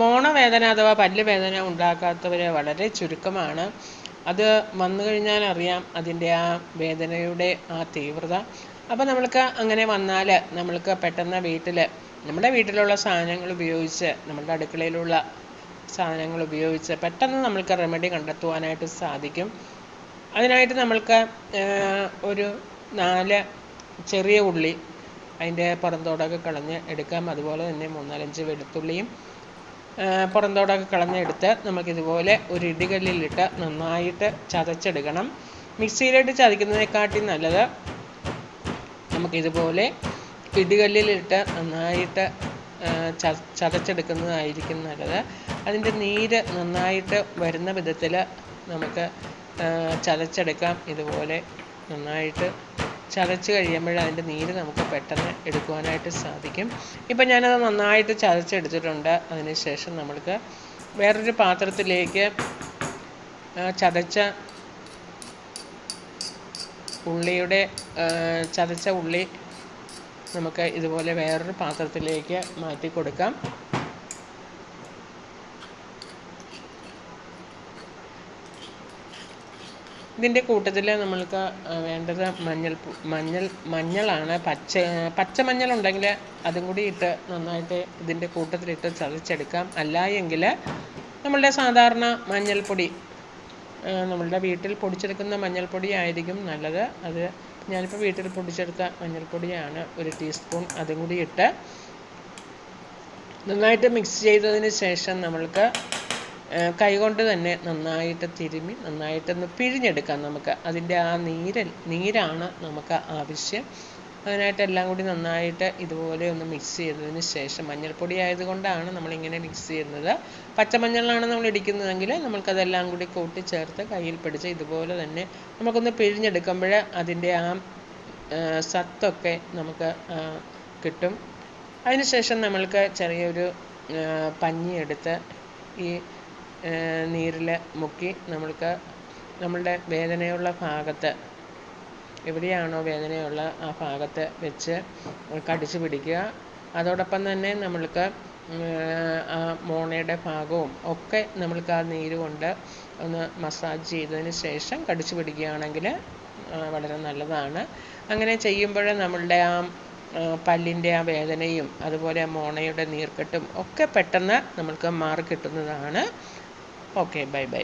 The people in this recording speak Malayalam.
മോണവേദന അഥവാ പല്ല് വേദന ഉണ്ടാക്കാത്തവർ വളരെ ചുരുക്കമാണ്. അത് വന്നു കഴിഞ്ഞാൽ അറിയാം അതിന്റെ ആ വേദനയുടെ ആ തീവ്രത. അപ്പോൾ നമ്മൾക്ക് അങ്ങനെ വന്നാൽ നമ്മൾക്ക് പെട്ടെന്ന് വീട്ടിൽ നമ്മുടെ വീട്ടിലുള്ള സാധനങ്ങൾ ഉപയോഗിച്ച് നമ്മുടെ അടുക്കളയിലുള്ള സാധനങ്ങൾ ഉപയോഗിച്ച് പെട്ടെന്ന് നമ്മൾക്ക് റെമഡി കണ്ടെത്തുവാനായിട്ട് സാധിക്കും. അതിനായിട്ട് നമ്മൾക്ക് ഒരു നാല് ചെറിയ ഉള്ളി അതിന്റെ പുറന്തോടൊക്കെ കളഞ്ഞ് എടുക്കാം. അതുപോലെ തന്നെ മൂന്നാലഞ്ച് വെളുത്തുള്ളിയും പുറന്തോടൊക്കെ കളഞ്ഞെടുത്ത് നമുക്കിതുപോലെ ഒരു ഇടികല്ലിലിട്ട് നന്നായിട്ട് ചതച്ചെടുക്കണം. മിക്സിയിലിട്ട് ചതയ്ക്കുന്നതിനെക്കാട്ടി നല്ലത് നമുക്കിതുപോലെ ഇടികല്ലിലിട്ട് നന്നായിട്ട് ചതച്ചെടുക്കുന്നതായിരിക്കും നല്ലത്. അതിന്റെ നീര് നന്നായിട്ട് വരുന്ന വിധത്തിൽ നമുക്ക് ചതച്ചെടുക്കാം. ഇതുപോലെ നന്നായിട്ട് ചതച്ച് കഴിയുമ്പോൾ അതിന്റെ നീര് നമുക്ക് പെട്ടെന്ന് എടുക്കുവാനായിട്ട് സാധിക്കും. ഇപ്പം ഞാനത് നന്നായിട്ട് ചതച്ചെടുത്തിട്ടുണ്ട്. അതിന് ശേഷം നമ്മൾക്ക് വേറൊരു പാത്രത്തിലേക്ക് ചതച്ച ഉള്ളിയുടെ ചതച്ച ഉള്ളി നമുക്ക് ഇതുപോലെ വേറൊരു പാത്രത്തിലേക്ക് മാറ്റി കൊടുക്കാം ഇതിന്റെ കൂട്ടത്തിൽ നമ്മൾക്ക് വേണ്ടത് മഞ്ഞൾ മഞ്ഞൾ മഞ്ഞളാണ്. പച്ച പച്ചമഞ്ഞൾ ഉണ്ടെങ്കിൽ അതും കൂടി ഇട്ട് നന്നായിട്ട് ഇതിന്റെ കൂട്ടത്തിലിട്ട് ചതച്ചെടുക്കാം. അല്ല എങ്കിൽ നമ്മളുടെ സാധാരണ മഞ്ഞൾപ്പൊടി നമ്മളുടെ വീട്ടിൽ പൊടിച്ചെടുക്കുന്ന മഞ്ഞൾപ്പൊടി ആയിരിക്കും നല്ലത്. അത് ഞാനിപ്പോൾ വീട്ടിൽ പൊടിച്ചെടുത്ത മഞ്ഞൾപ്പൊടിയാണ് ഒരു ടീസ്പൂൺ അതും കൂടി ഇട്ട് നന്നായിട്ട് മിക്സ് ചെയ്തതിന് ശേഷം നമ്മൾക്ക് കൈകൊണ്ട് തന്നെ നന്നായിട്ട് തിരുമ്മി നന്നായിട്ടൊന്ന് പിഴിഞ്ഞെടുക്കാം നമുക്ക്. അതിന്റെ ആ നീര് നീരാണ് നമുക്ക് ആവശ്യം. അതിനായിട്ട് എല്ലാം കൂടി നന്നായിട്ട് ഇതുപോലെ ഒന്ന് മിക്സ് ചെയ്തതിന് ശേഷം മഞ്ഞൾപ്പൊടി ആയതുകൊണ്ടാണ് നമ്മളിങ്ങനെ മിക്സ് ചെയ്യുന്നത്. പച്ചമഞ്ഞളാണ് നമ്മൾ ഇടിക്കുന്നതെങ്കിൽ നമുക്കതെല്ലാം കൂടി കൂട്ടി ചേർത്ത് കയ്യിൽ പിടിച്ച് ഇതുപോലെ തന്നെ നമുക്കൊന്ന് പിഴിഞ്ഞെടുക്കുമ്പോൾ അതിന്റെ ആ സത്തൊക്കെ നമുക്ക് കിട്ടും. അതിനുശേഷം നമ്മൾക്ക് ചെറിയൊരു പഞ്ഞി എടുത്ത് ഈ നീരിൽ മുക്കി നമ്മൾക്ക് നമ്മളുടെ വേദനയുള്ള ഭാഗത്ത് എവിടെയാണോ വേദനയുള്ള ആ ഭാഗത്ത് വെച്ച് കടിച്ചു പിടിക്കുക. അതോടൊപ്പം തന്നെ നമ്മൾക്ക് ആ മോണയുടെ ഭാഗവും ഒക്കെ നമ്മൾക്ക് ആ നീര് കൊണ്ട് ഒന്ന് മസാജ് ചെയ്തതിന് ശേഷം കടിച്ചു പിടിക്കുകയാണെങ്കിൽ വളരെ നല്ലതാണ്. അങ്ങനെ ചെയ്യുമ്പോൾ നമ്മളുടെ ആ പല്ലിന്റെ ആ വേദനയും അതുപോലെ മോണയുടെ നീർക്കെട്ടും ഒക്കെ പെട്ടെന്ന് നമ്മൾക്ക് മാറി കിട്ടുന്നതാണ് ഓക്കെ ബൈ ബൈ